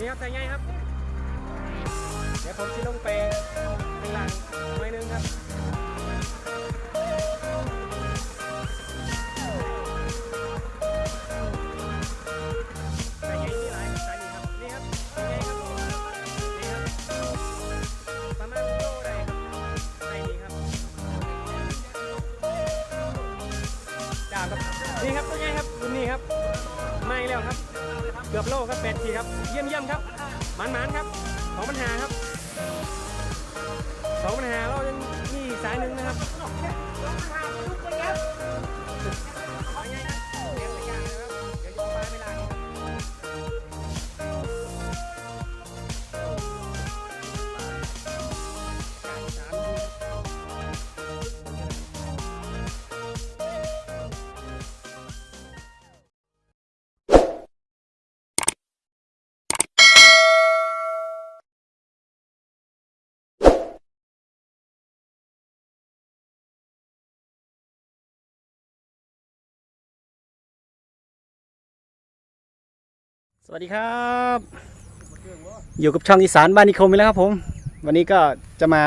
นี่ครับใส่ไงครับ เดี๋ยวผมจะลงไปข้างล่างหน่อยนึงครับใส่ไงนี่หลายใส่นี่ครับนี่ครับใส่ไงครับผมนี่ครับประมาณโลได้ครับใส่นี่ครับจ้าครับนี่ครับตัวไงครับรุ่นนี้ครับไม่แล้วครับ เกือบโลครับแปดขีดครับ เยี่ยมเยี่ยมครับมันมันครับสองปัญหาครับสองปัญหาเรายังมีสายหนึ่งนะครับ สวัสดีครับ อยู่กับช่องอีสานบ้านนิคมอีกแล้วครับผม วันนี้ก็จะมา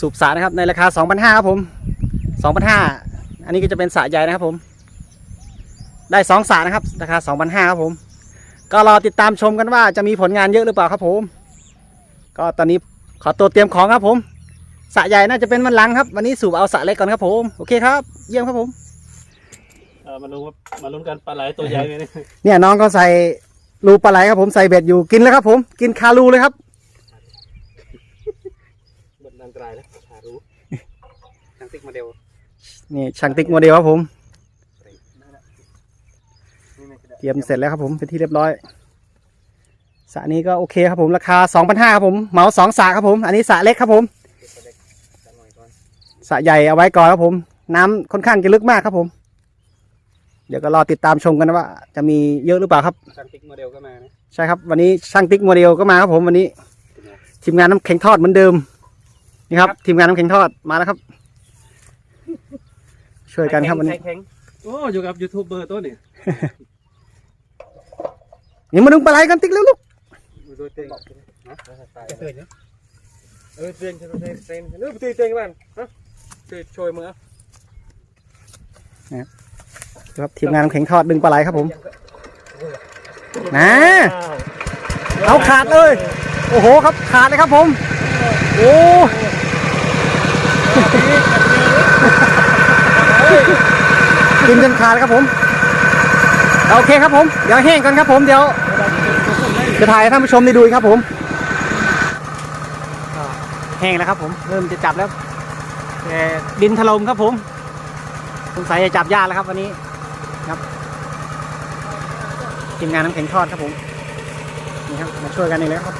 สูบสรนะครับในราคา 2,500ครับผม2,500อันนี้ก็จะเป็นสระใหญ่นะครับผม ได้สองสระนะครับ ราคา 2,500ครับผม ก็รอติดตามชมกันว่าจะมีผลงานเยอะหรือเปล่าครับผม ก็ตอนนี้ขอตัวเตรียมของครับผมสระใหญ่น่าจะเป็นวันหลังครับ วันนี้สูบเอาสระเล็กก่อนครับผม โอเคครับ เยี่ยมครับผม มาลุ้นว่ามาลุ้นกันปลาไหลตัวใหญ่ไหมเนี่ยเนี่ยน้องก็ใส่รูปลาไหลครับผมใส่เบ็ดอยู่กินแล้วครับ ผมกินคารูเลยครับบนอันตรายแล้วหารู้ทางติ๊กโมเดลนี่ช่างติ๊กโมเดลครับผมเตรียมเสร็จแล้วครับผมเป็นที่เรียบร้อยสระนี้ก็โอเคครับผมราคา2,500ครับผมเหมาสองสระครับผม อันนี้สระเล็กครับผมสระใหญ่เอาไว้ก่อนครับผม น้ำค่อนข้างจะลึกมากครับผม เดี๋ยวก็รอติดตามชมกันนะว่า จะมีเยอะหรือเปล่าครับทางติ๊กโมเดลก็มานะใช่ครับ วันนี้ช่างติ๊กโมเดลก็มาครับผมวันนี้ ทีมงานน้ำแข็งทอดเหมือนเดิมนี่ครับ ทีมงานน้ำแข็งทอดมาแล้วครับ ช่วยกันครับวันนี้ แข็งโอ้อยู่กับยูทูบเบอร์ตัวนี่นี่มาดึงปลาไหลกันติ๊กเร็วลูกดูเต็งนะเต็งเออเต็งเต็งเต็งเต็งเนื้อเต็งเต็งบ้านฮะช่วยช่วยมือ ครับทีมงานน้ำแข็งทอดดึงปลาไหลครับผมนะเอาขาดเลย โอ้โหครับขาดเลยครับผม โอ้กินจนขาดครับผม โอเคครับผม เดี๋ยวแห้งก่อนครับผมเดี๋ยว จะถ่ายให้ท่านผู้ชมได้ดูครับผม แห้งแล้วครับผม เริ่มจะจับแล้วแต่ดินถล่มครับผม สงสัยจะจับยากแล้วครับวันนี้ ครับทีมงานน้ำแข็งทอดครับผมนี่ครับมาช่วยกันอีกแล้วครับ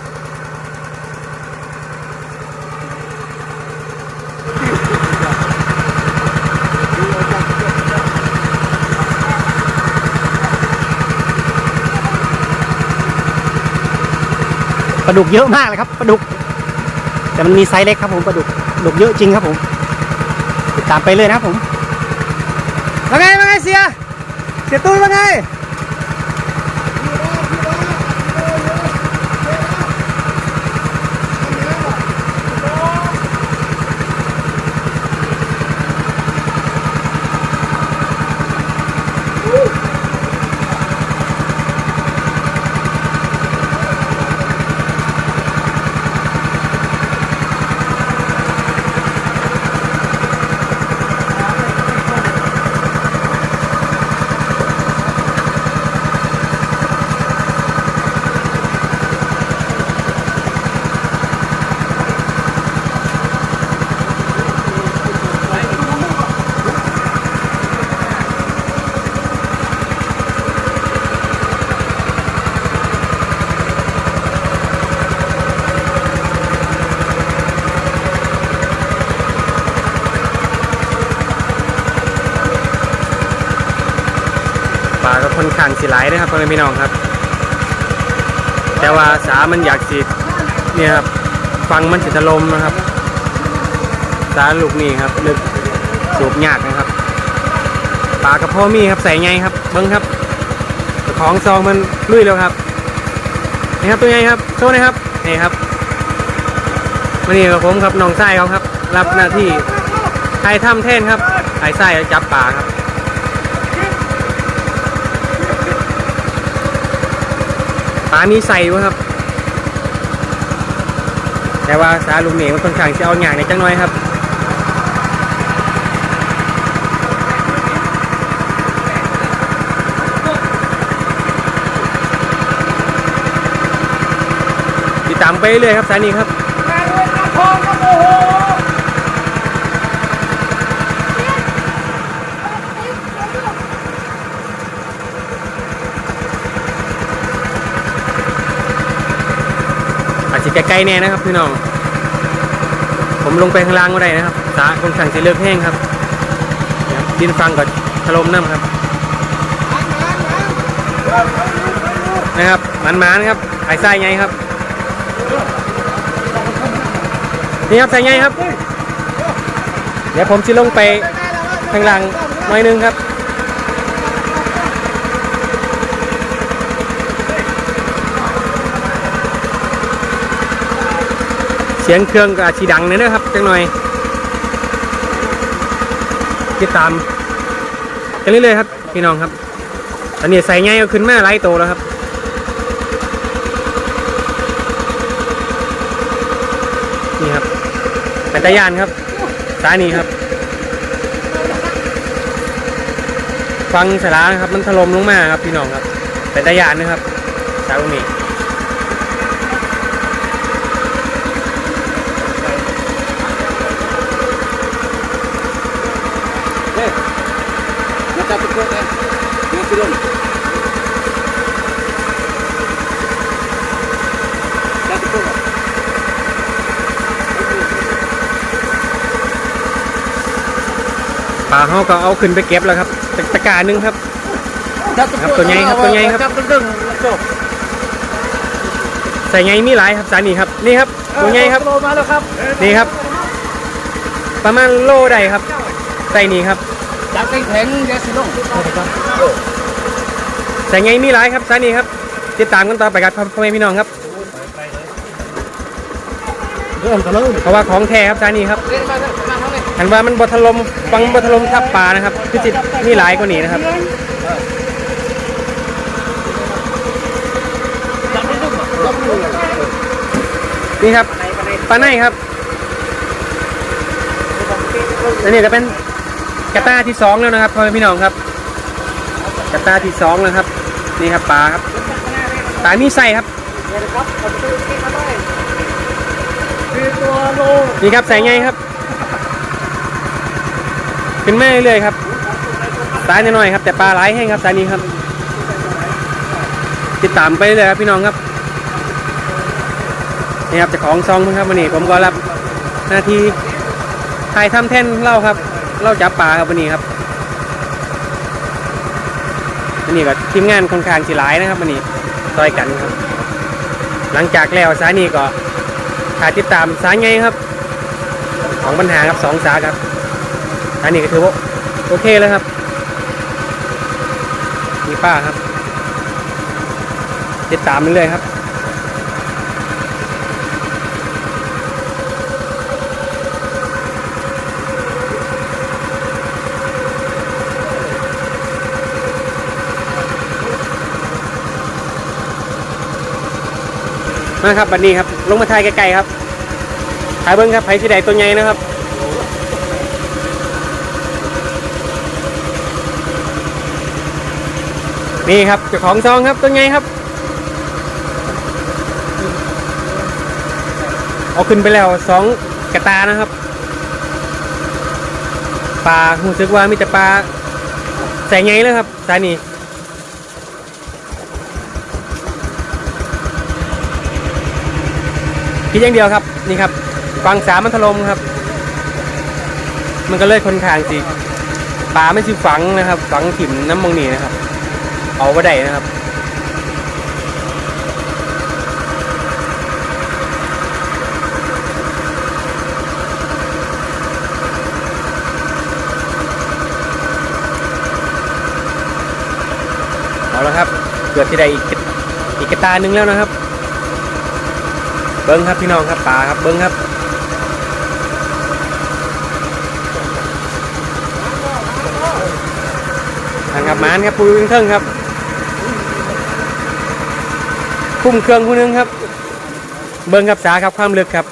ปลาดุกเยอะมากเลยครับปลาดุก แต่มันมีไซส์เล็กครับผมปลาดุกปลาดุกเยอะจริงครับผมติดตามไปเลยนะครับผมว่าไงว่าไงเสีย เสียตุ้ยว่าไง ค่อนข้างสิหลายนะครับพ่อแม่พี่น้องครับ แต่ว่าสามันอยากสิเนี่ยครับฟังมันสิถลมนะครับ สาลูกนี่ครับลึกสูบยากนะครับปลากระเพาะมีครับใส่ไงครับเบิ้งครับเจ้าของซองมันลุยแล้วครับนี่ครับตัวใหญ่ครับโชว์หนะครับนี่ครับวันนี้กับผมครับน้องไส้เขาครับ รับหน้าที่ไทยถ้ำแท่นครับไอ้ไส้จับป่าครับ ปลามีใส่วะครับ แต่ว่าสาลุงเหนียมันค่อนข้างจะเอาอย่างในจังน้อยครับติดตามไปเรื่อยครับสายนี้ครับ จะไกลแน่นะครับพี่น้อง ผมลงไปข้างล่างก็ได้นะครับ สาคงสั่งจะเลือกแห้งครับ ดินฟังก่อนถล่มน้ำครับ นะครับมันมานครับไอ้ไส้ไงครับ นี่ครับไส้ไงครับ เดี๋ยวผมจะลงไปข้างล่างหน่อยหนึงครับ สียงเครื่องก็อาจจะดังหนอยนะครับจังหน่อยติดตามกันเรื่อยๆครับพี่น้องครับตอนนี้ใส่ไงก็ขึ้นมาไล่โตแล้วครับนี่ครับเป็นตะยานครับสายนี้ครับ ฟังสารานะครับ มันถล่มลงมาครับพี่น้องครับเป็นตะยานนะครับสายตรงนี้ Mata tekuk kan. Dengan turun. Dah tekuk kan? ปลาเขาก็เอาขึ้นไปเก็บแล้วครับตะตะกร้าหนึงครับ Dah ครับ, tu nyai, ครับ, tu nyai, ครับ. Macam tendeng. Stop. ใส่ไงมีหลายครับสายนี้ครับนี่ครับตัวใหญ่ครับ Keluar malu ครับนี่ครับ ประมาณโลได้ครับใส่นี่ครับ จับแข็งๆเดี๋ยวสิลงใส่ไงมีหลายครับสายนี้ครับ ติดตามกันต่อไปครับพ่อแม่พี่น้องครับเริ่มตะลึงเพราะว่าของแท้ครับสายนี้ครับเล่นมาเถอะมาเท่าไหร่หันว่ามันบทลมฟังบทลมทับปลานะครับคือจิตมีหลายกว่านี้นะครับจับไม่ต้องหรอกนี่ครับปลาในครับอันนี้จะเป็น กระต้าที่สองแล้วนะครับพ่อแม่พี่น้องครับ กระต้าที่สองแล้วครับ นี่ครับปลาครับปลามีไส้ครับนี่ครับใส่ไงครับขึ้นแม่เรื่อยๆครับสายน้อยๆครับแต่ปลาหลายแห้งครับสายนี้ครับ ติดตามไปเลยครับพี่น้องครับนี่ครับจ้าของซองครับวันนี้ผมก็รับหน้าที่ถ่ายทำแท่นเล่าครับ เล่าจับปลาครับวันนี้ครับวันนี้ก็ทีมงานค่อนข้างสิหลายนะครับวันนี้ซอยกันครับ หลังจากแล้วสายนี้ก็ถ่ายติดตามสายไงครับของปัญหาครับสองสาครับอันนี้ก็ถือว่าโอเคแล้วครับมีป้าครับ ติดตามมันเลยครับ มาครับบันนี้ครับ ลงมาถ่ายไกลๆครับถ่ายเบิ้งครับไผ่สีแดงตัวใหญ่นะครับนี่ครับเจ้าของซองครับตัวใหญ่ครับ เอาขึ้นไปแล้วสองกระตานะครับปลารู้สึกว่ามีแต่ปลาใส่ไงเลยครับสายนี้ คิดอย่างเดียวครับนี่ครับฟังสามมันถล่มครับ มันก็เลยคนข้างสิปลาไม่สิฝังนะครับ ฝังถิ่มน้ำมองนีนะครับ เอาไ่ได้นะครับเอาละครับ เกือบที่ได้อีกอีกตาหนึ่งแล้วนะครับ เบิ้งครับพี่น้องครับปลาครับเบิ้งครับทางกับมานครับปูวิ่งเครื่งครับ คุ้มเครื่องผู้นึงครับ เบิ้งครับสาครับความลึกครับ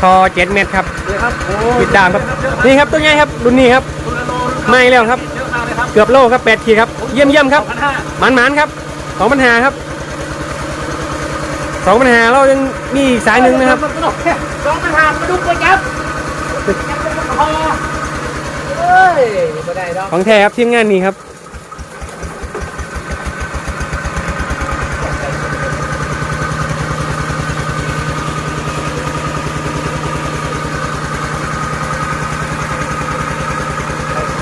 ทอเจ็ดเมตรครับเลยครับโอ้ติดตามครับนี่ครับตัวใหญ่ครับรุ่นนี้ครับไม่แล้วครับ เกือบโลครับแปดขีดครับ เยี่ยมเยี่ยมครับมันหมันครับสองปัญหาครับ สองปัญหาเรายังมีอีกสายหนึ่งนะครับสองปัญหามาดูไปจับจับเป็นพอเฮ้ยไม่ได้ดอกของแท้ครับทีมงานนี้ครับ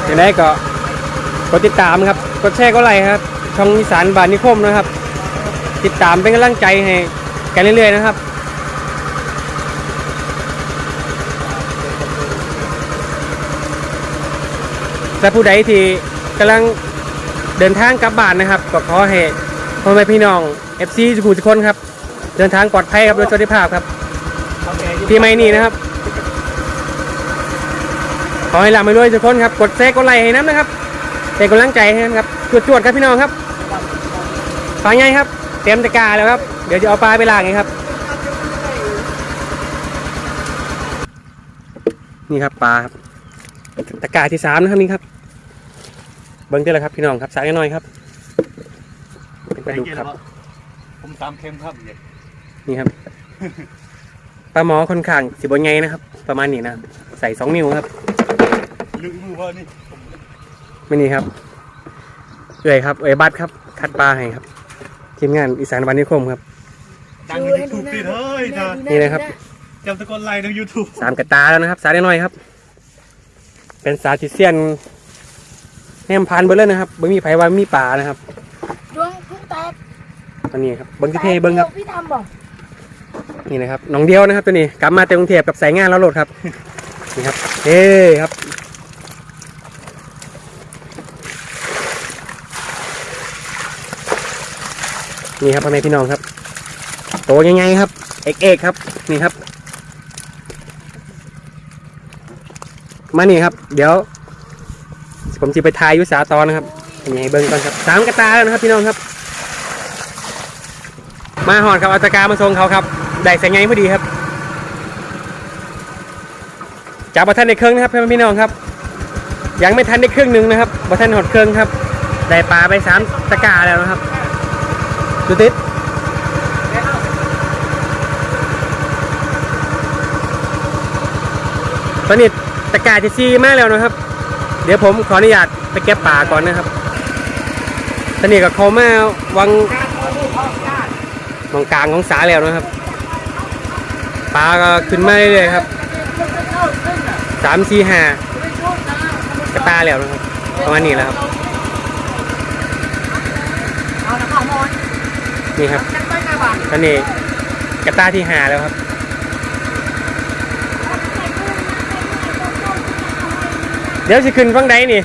อย่างไรก็กดติดตามครับ กดแชร์ก็ไลค์ครับ ช่องอีสานบานนิคมนะครับ ติดตามเป็นกำลังใจให้ กันเรื่อยๆนะครับ และผู้ใดที่กำลังเดินทางกลับบ้านนะครับก็ขอให้พ่อแม่พี่น้อง FC สุขุมทุกคนครับ เดินทางปลอดภัยครับโดยสวัสดิภาพครับปีใหม่นี้นะครับ ขอให้ลาไปด้วยทุกคนครับ กดแชร์กดไลค์ให้น้ำนะครับเป็นกำลังใจให้นะครับจวดๆครับพี่น้องครับปลาไงครับ เตรียมตะกร้าแล้วครับ ดี๋ยวจะเอาปลาไปล้างไงครับ นี่ครับปลาครับตะกร้าที่สามนะครับนี่ครับ เบิ้งได้แล้วครับพี่น้องครับสายน้อยครับ เป็นปลาดุกครับ ผมตามเค็มครับนี่ครับปลาหมอค่อนข้างสิบนไงนะครับ ประมาณนี้นะครับใส่สองนิ้วครับลึกมือพ่อนี่ไม่นี่ครับเอ่ยครับเอ่ยบัตรครับ คัดปลาให้ครับทีมงานอีสานวันนิคมครับ ดังในยูทูบติดเฮ้ยจ้านี่นะครับ จำตะกอนไลน์ในยูทูบสามกระตาแล้วนะครับ สายน้อยครับ เป็นสาธิตเซียนแนมพันเบอร์เลยนะครับไม่มีไผว่ามีปลานะครับดวงเพิ่งแตกอันนี้ครับเบิ้งที่เทเบิ้งครับพี่ทำบอกนี่นะครับน้องเดียวนะครับตัวนี้กลับมาเต็มกรุงเทพกับสายงานแล้วโหลดครับนี่ครับเฮ้ครับนี่ครับพ่อแม่พี่น้องครับ โตยังไงครับ เอกเอกครับ นี่ครับ มานี่ครับ เดี๋ยวผมจะไปทายยุสาตอนนะครับยังไงเบิ้งก่อนครับสามกระตาแล้วนะครับพี่น้องครับ มาหอดครับเอาตะกร้ามาส่งเขาครับได้ใส่ไงพอดีครับจับบัทันในเครื่องนะครับพี่น้องครับ ยังไม่ทันได้ครึ่งหนึ่งนะครับบัทันหอดเครื่องครับ ได้ปลาไปสามตะกร้าแล้วนะครับดูติด ตอนนี้ตะกร้าจะซีมากแล้วนะครับ เดี๋ยวผมขออนุญาตไปเก็บปลาก่อนนะครับ ตอนนี้ก็เขามาวังตรงกลางของสาแล้วนะครับปลาก็ขึ้นมาเรื่อยๆครับสามสี่ห้ากระตาแล้วนะครับประมาณนี้แหล้วครับเอาละค่ะมอนนี่ครับกันไปมาบ้านตอนนี้กระตาที่ห้าแล้วครับ เดี๋ยวจะขึ้นฟังใดนี่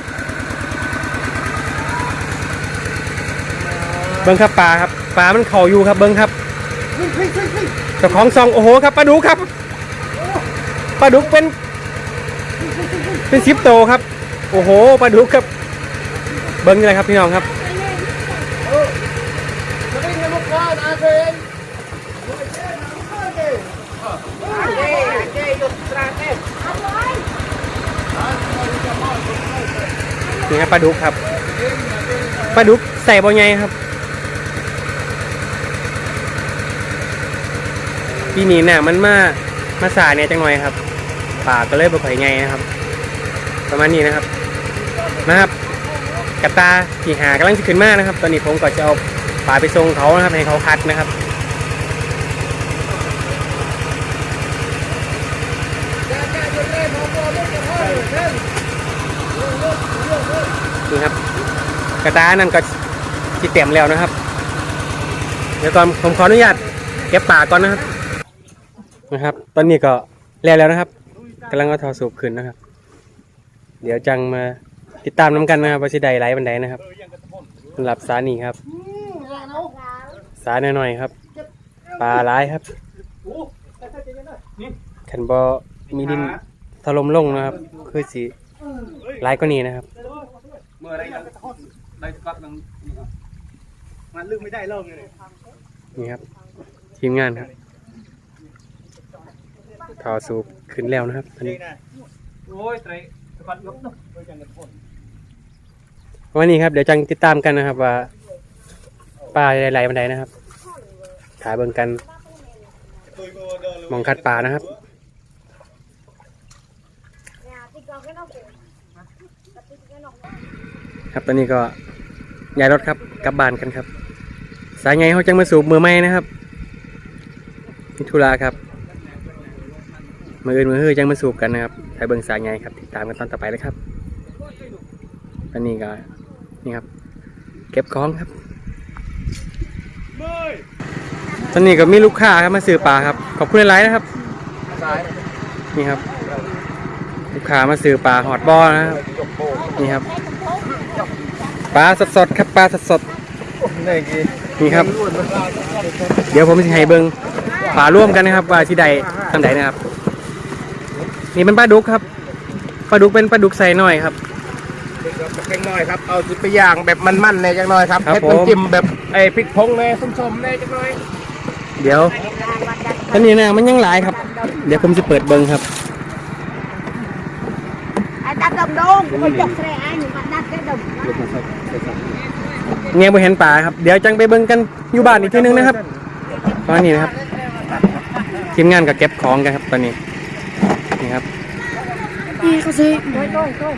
เบิ้งครับปลาครับปลามันเข่าอยู่ครับเบิ้งครับเจ้าของซองโอ้โหครับปลาดุกครับปลาดุกเป็น เป็นซิปโตครับ โอ้โหปลาดุกครับ เบิ้งเลยครับพี่น้องครับ จะได้เงินลูกค้านะเอง เจ๊เจ๊ยกตราเต้ นี่ครับปลาดุกครับปลาดุกใส่บ่ไงครับปีนี้เนี่ยมันมามาสาเนี่ยจังหน่อยครับป่าก็เลยบ่ค่อยไงนะครับ ประมาณนี้นะครับนะครับกระตาที่หากำลังจะขึ้นมากนะครับ ตอนนี้ผมก็จะเอาป่าไปส่งเขานะครับให้เขาคัดนะครับ นี่ครับ กระตานั่นก็ที่เต็มแล้วนะครับ เดี๋ยวก่อนผมขออนุญาตเก็บป่าก่อนนะครับ นะครับ ตอนนี้ก็แล้วแล้วนะครับกำลังเอาทอสูบขึ้นนะครับ เดี๋ยวจังมาติดตามน้ำกันนะครับว่าสิใดไลฟ์บันไดนะครับสำหรับสานีครับ สาหน่อยๆครับปลาร้ายครับขันบอมีดินถล่มลงนะครับ คือสีร้ายก็นี้นะครับ เมื่อไรเราได้กัดมันมันลืมไม่ได้เริ่มเลย นี่ครับ ทีมงานครับทอสูบขึ้นแล้วนะครับตอนนี้โอ้ยไตรกัดยกเนาะวันนี้ครับเดี๋ยวจังติดตามกันนะครับว่าปลาไหลๆบันไดนะครับถ่ายเบิ่งกันมองคัดปลานะครับ ครับตอนนี้ก็ย้ายรถครับกลับบ้านกันครับ สายไงเขาจังมาสูบมือไม่นะครับมิถุราครับมืออื่นมือฮือจังมาสูบกันนะครับถ่ายเบิ่งสายไงครับติดตามกันตอนต่อไปเลยครับตอนนี้ก็นี่ครับ เก็บของครับตอนนี้ก็มีลูกค้าครับมาซื้อปลาครับขอบคุณหลายๆนะครับนี่ครับ ลูกค้ามาซื้อปลาหอดบอนะครับนี่ครับ ปลาสดๆครับปลาสดๆนี่ครับ เดี๋ยวผมจะให้เบิ้งปลาร่วมกันนะครับ ว่าที่ใดทางใดนะครับ นี่เป็นปลาดุกครับปลาดุกเป็นปลาดุกใส่น้อยครับเล็กน้อยครับ เอาสิไปย่างแบบมันๆในจังน้อยครับครับเฮ็ดผมน้ำจิ้มแบบไอ้พริกพงในส้มๆในจังน้อย เดี๋ยวอันนี้นะมันยังหลายครับ เดี๋ยวผมจะเปิดเบิ้งครับ ai đặt đồng đô có chọc xe ai nhưng mà đặt cái đồng เงี้ยบ่เห็นปลาครับ เดี๋ยวจังไปเบิ่งกันอยู่บ้านอีกทีนึงนะครับ ตอนนี้นะครับ ทีมงานก็เก็บของกันครับตอนนี้ นี่ครับ đi có gì mới thôi thôi